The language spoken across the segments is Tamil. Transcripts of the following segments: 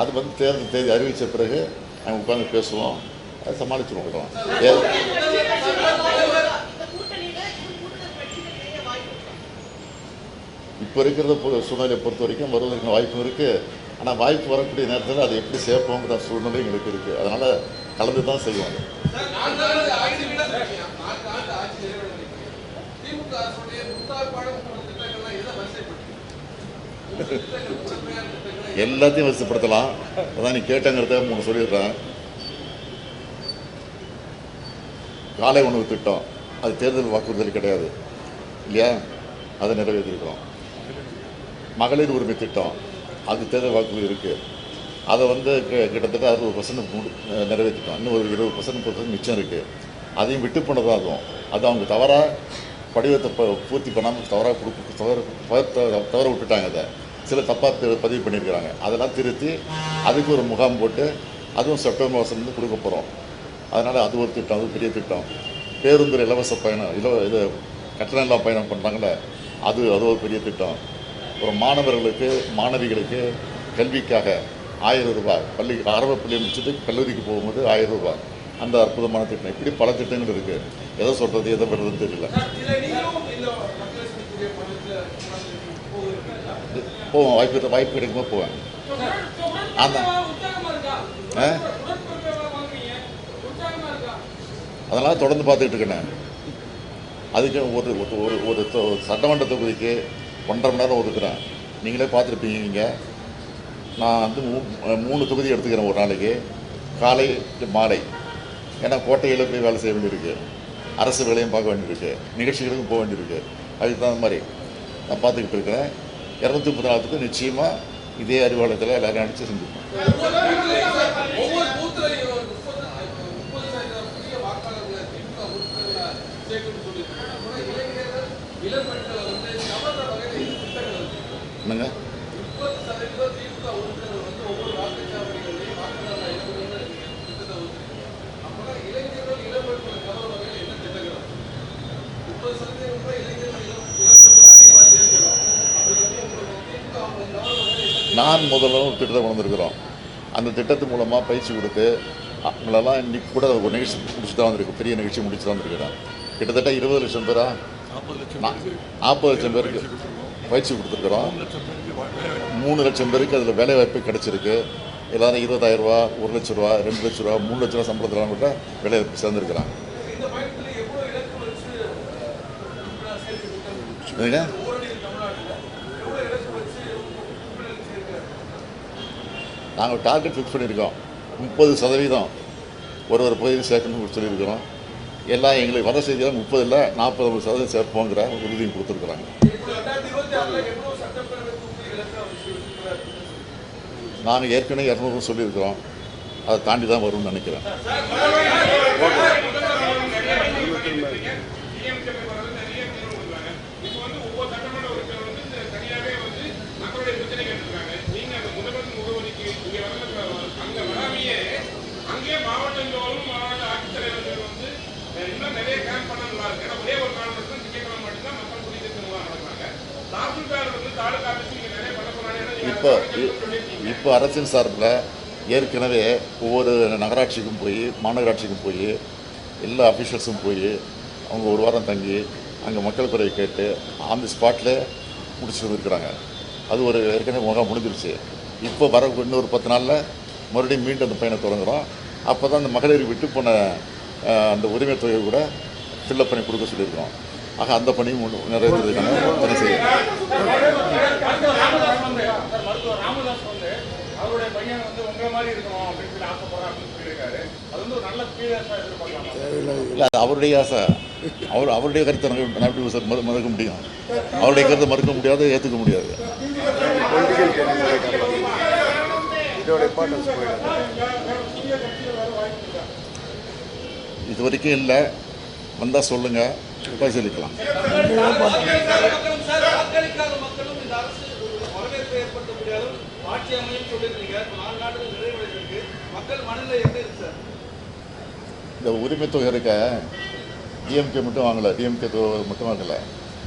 அது வந்து தேர்தல் தேதி அறிவித்த பிறகு நாங்கள் உட்காந்து பேசுவோம். அதை சமாளிச்சு கொடுக்கலாம். இப்போ இருக்கிறத சூழ்நிலையை பொறுத்த வரைக்கும் வருவதற்கு வாய்ப்பு இருக்குது ஆனால் வாய்ப்பு வரக்கூடிய நேரத்தில் அதை எப்படி சேர்ப்போங்கிற சூழ்நிலை எங்களுக்கு இருக்குது அதனால் கலந்து தான் செய்வோம். திமுக எல்லாத்தையும் வசப்படுத்தலாம் அதான் நீ கேட்டங்கிறத உங்களுக்கு சொல்லிடுறேன். காலை உணவு திட்டம். அது தேர்தல் வாக்குறுதல் கிடையாது. இல்லையா? அதை நிறைவேற்றிருக்கிறோம். மகளிர் உரிமை திட்டம். அது தேர்தல் வாக்குறுதி இருக்குது அதை வந்து கிட்டத்தட்ட அறுபது பர்சன்ட் நிறைவேற்றிட்டோம். இன்னும் ஒரு இருபது பர்சன்ட் பர்சன்ட் மிச்சம் இருக்குது அதையும் விட்டு போனதாக அதுவும் அது அவங்க தவறாக படிவத்தை ப- பூர்த்தி பண்ணாமல் தவறாக கொடுக்க தவற தவற- தவற விட்டுட்டாங்க அதை. சில தப்பாக பதிவு பண்ணியிருக்கிறாங்க. அதெல்லாம் திருத்தி அதுக்கு ஒரு முகாம் போட்டு அதுவும் செப்டம்பர் மாதத்துலேருந்து கொடுக்க போகிறோம் அதனால் அது ஒரு திட்டம் அது பெரிய திட்டம். பேருந்து இலவச பயணம் இலவ இது கட்டணம் இல்லா பயணம் பண்ணுறாங்களே அது அது ஒரு பெரிய திட்டம். ஒரு மாணவர்களுக்கு மாணவிகளுக்கு கல்விக்காக ஆயிரம் ரூபாய் பள்ளி ஆரம்ப பள்ளி முடிச்சுட்டு கல்லூரிக்கு போகும்போது ஆயிரம் ரூபாய். அந்த அற்புதமான திட்டம். இப்படி பல திட்டங்கள் இருக்குது எதை சொல்கிறது எதை பெறுறதுன்னு தெரியல. போவோம் வாய்ப்பு வாய்ப்பு கிடைக்கும்போது போவேன். அந்த ஆ? அதெல்லாம் தொடர்ந்து பார்த்துக்கிட்டு இருக்கேன். அதுக்கு ஒரு ஒரு- ஒரு சட்டமன்ற தொகுதிக்கு ஒன்றரை மணி நேரம் ஒதுக்குறேன். நீங்களே பார்த்துருப்பீங்க நீங்கள் நான் வந்து மூ மூணு தொகுதி எடுத்துக்கிறேன் ஒரு நாளைக்கு. காலை மாலை. ஏன்னா கோட்டையில் போய் வேலை செய்ய வேண்டியிருக்கு. அரசு வேலையும் பார்க்க வேண்டியிருக்கு. நிகழ்ச்சிகளுக்கும் போக வேண்டியிருக்கு. அதுக்கு தகுந்த மாதிரி நான் பார்த்துக்கிட்டு இருக்கிறேன். இரநூத்தி முப்பத்தி நாலுக்கு நிச்சயமாக இதே அறிவாளத்தில் எல்லாரும் அடித்து செஞ்சுருக்கோம் ஒவ்வொரு பூத்துலையும் ஒரு முப்பது முப்பது சதவீதம் புதிய வாக்காளர்களை திமுக உறுப்பினர்களை சேர்க்கணும்னு சொல்லியிருக்காங்க அப்புறம் இளைஞர்கள் இளம் பெண்களை வந்து கவர்ற வகையில் இந்த திட்டங்கள் இருக்கு என்னங்க முப்பது சதவீதம் திமுக உறுப்பினர்கள் வந்து ஒவ்வொரு வாக்குச்சாவடிகளையும் வாக்காளர்கள் இளைஞர்கள் திட்டத்தை ஒதுக்கிருக்கு அப்புறம் இளைஞர்கள் இளம் பெண்களை கவர்ற வகையில் என்ன திட்டங்கள் இருக்கு முப்பது சதவீதம் கூட இளைஞர்கள் இளம் இளம் பெண்கள் அதிகமாக தேர்ந்தெடுக்கும் அப்படி வந்து உங்களுக்கு திமுக அவங்க கவர்ற வகையில் என்ன நான் முதல்ல ஒரு திட்டத்தை கொண்டு வந்திருக்கிறோம் அந்த திட்டத்து மூலமாக பயிற்சி கொடுத்து அவங்களெல்லாம் இன்னைக்கு கூட ஒரு நிகழ்ச்சி முடிச்சு தான் வந்திருக்கு பெரிய நிகழ்ச்சி முடிச்சு தான் வந்திருக்கிறேன் கிட்டத்தட்ட இருபது லட்சம் பேரா? நாற்பது லட்சம் பேருக்கு பயிற்சி கொடுத்துருக்குறோம். மூணு லட்சம் பேருக்கு அதில் வேலை வாய்ப்பு. கிடைச்சிருக்கு. எல்லாரும் இருபதாயிரம் ரூபா ஒரு லட்ச ரூபா ரெண்டு லட்ச ரூபா மூணு லட்ச ரூபா சம்பளத்தில் கூட வேலை வாய்ப்பு சேர்ந்துருக்கிறாங்க. இந்த நாங்கள் டார்கெட் ஃபிக்ஸ் பண்ணியிருக்கோம் முப்பது சதவீதம் ஒரு ஒரு பகுதியில் சேர்க்கணும்னு சொல்லியிருக்கிறோம் எல்லாம் எங்களுக்கு வர செய்தியில் முப்பது இல்லை நாற்பது சதவீதம் சேர்ப்போங்கிற உறுதியும் கொடுத்துருக்குறாங்க நாங்கள் ஏற்கனவே இரநூறு சொல்லியிருக்கிறோம் அதை தாண்டி தான் வரும்னு நினைக்கிறேன் இப்போ இ- இப்போ அரசின் சார்பில் ஏற்கனவே ஒவ்வொரு நகராட்சிக்கும் போய் மாநகராட்சிக்கும் போய் எல்லா அஃபீஷியல்ஸும் போய் அவங்க ஒரு வாரம் தங்கி அங்கே மக்கள் குறையை கேட்டு அந்த ஸ்பாட்டில் முடிச்சு வந்துருக்குறாங்க. அது ஒரு ஏற்கனவே முகம் முடிஞ்சிருச்சு. இப்போ வர இன்னொரு பத்து நாளில் மறுபடியும் மீண்டும் அந்த பயணம் தொடங்குகிறோம் அப்போ தான் அந்த மகளிர் விட்டு போன அந்த உரிமை தொகை கூட ஃபில்லப் பண்ணி கொடுக்க சொல்லியிருக்கிறோம் ஆக அந்த பணியும் முன் நிறைவேற்றுறதுக்கான செய்யும் ராமதாஸ் வந்து சார் மருத்துவர் ராமதாஸ் வந்து அவருடைய பையன் வந்து உங்களை மாதிரி இருக்கணும் அப்படின்னு சொல்லி ஆசைப்படுறேன் அப்படின்னு சொல்லியிருக்காரு. அது வந்து ஒரு நல்ல பீரியஸாக எதிர்பார்க்கலாமா? இல்லை அவருடைய ஆசை. அவர் அவருடைய கருத்தை எப்படி சார் மறு மறுக்க முடியும்? அவருடைய கருத்தை மறுக்க முடியாது ஏற்றுக்க முடியாது. இதோட இம்பார்ட்டன்ஸ் இது வரைக்கும் இல்லை. வந்தால் சொல்லுங்கள் பரிசீலிக்கலாம். மக்களும் இந்த ஏற்படுத்த ஆட்சி அமையும் சொல்லியிருக்கீங்க நாலு நாடுகள் நிறைவடைந்திருக்கு மக்கள் மனநிலை எப்படி இருக்கு சார்? இந்த உரிமை தொகை இருக்க டிஎம்கே மட்டும் வாங்கலை. டிஎம்கே மட்டும் வாங்கலை.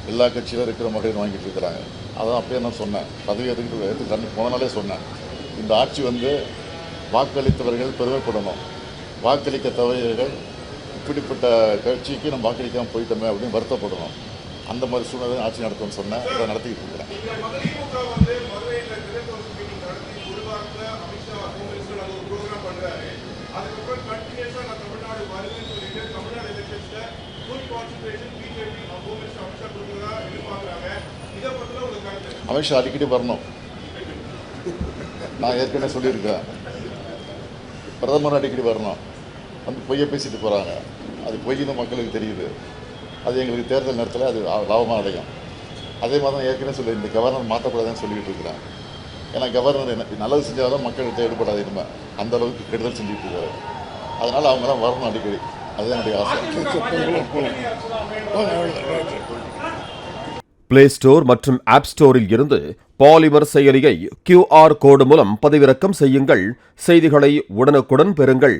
எல்லா கட்சியிலும் இருக்கிற மட்டும் வாங்கிட்டு இருக்கிறாங்க. அதான் அப்பயே நான் சொன்னேன். பதவி எதுக்கிட்டு எடுத்து தண்ணி போனாலே சொன்னேன். இந்த ஆட்சி வந்து வாக்களித்தவர்கள் பெருமைப்படணும். வாக்களிக்க தவறியவர்கள் இப்படிப்பட்ட கட்சிக்கு நம்ம வாக்களிக்காமல் போயிட்டோமே அப்படின்னு வருத்தப்படணும். அந்த மாதிரி சூழ்நிலை ஆட்சி நடத்தும்னு சொன்னேன். அதை நடத்திக்கிட்டு இருக்கிறேன். அமித்ஷா அடிக்கடி வரணும். நான் ஏற்கனவே சொல்லியிருக்கேன். பிரதமர் அடிக்கடி வரணும். வந்து பொய்யை பேசிட்டு போகிறாங்க அது பொய்னு மக்களுக்கு தெரியுது. அது எங்களுக்கு தேர்தல் நேரத்தில் அது லாபமாக அடையும். அதே மாதிரி தான் ஏற்கனவே சொல்லி இந்த கவர்னர் மாற்றக்கூடாதுன்னு சொல்லிட்டு இருக்கிறேன் ஏன்னா கவர்னர் என்ன நல்லது செஞ்சாலும் மக்கள்கிட்ட ஈடுபடாது இனிமே அந்த அளவுக்கு கெடுதல் செஞ்சுட்டு இருக்காரு. அதனால் அவங்களாம் வரணும் அடிக்கடி. அதுதான் என்னுடைய ஆசை. பிளே ஸ்டோர் மற்றும் ஆப் ஸ்டோரில் இருந்து பாலிமர் செயலியை கியூஆர் கோடு மூலம் பதிவிறக்கம் செய்யுங்கள். செய்திகளை உடனுக்குடன் பெறுங்கள்.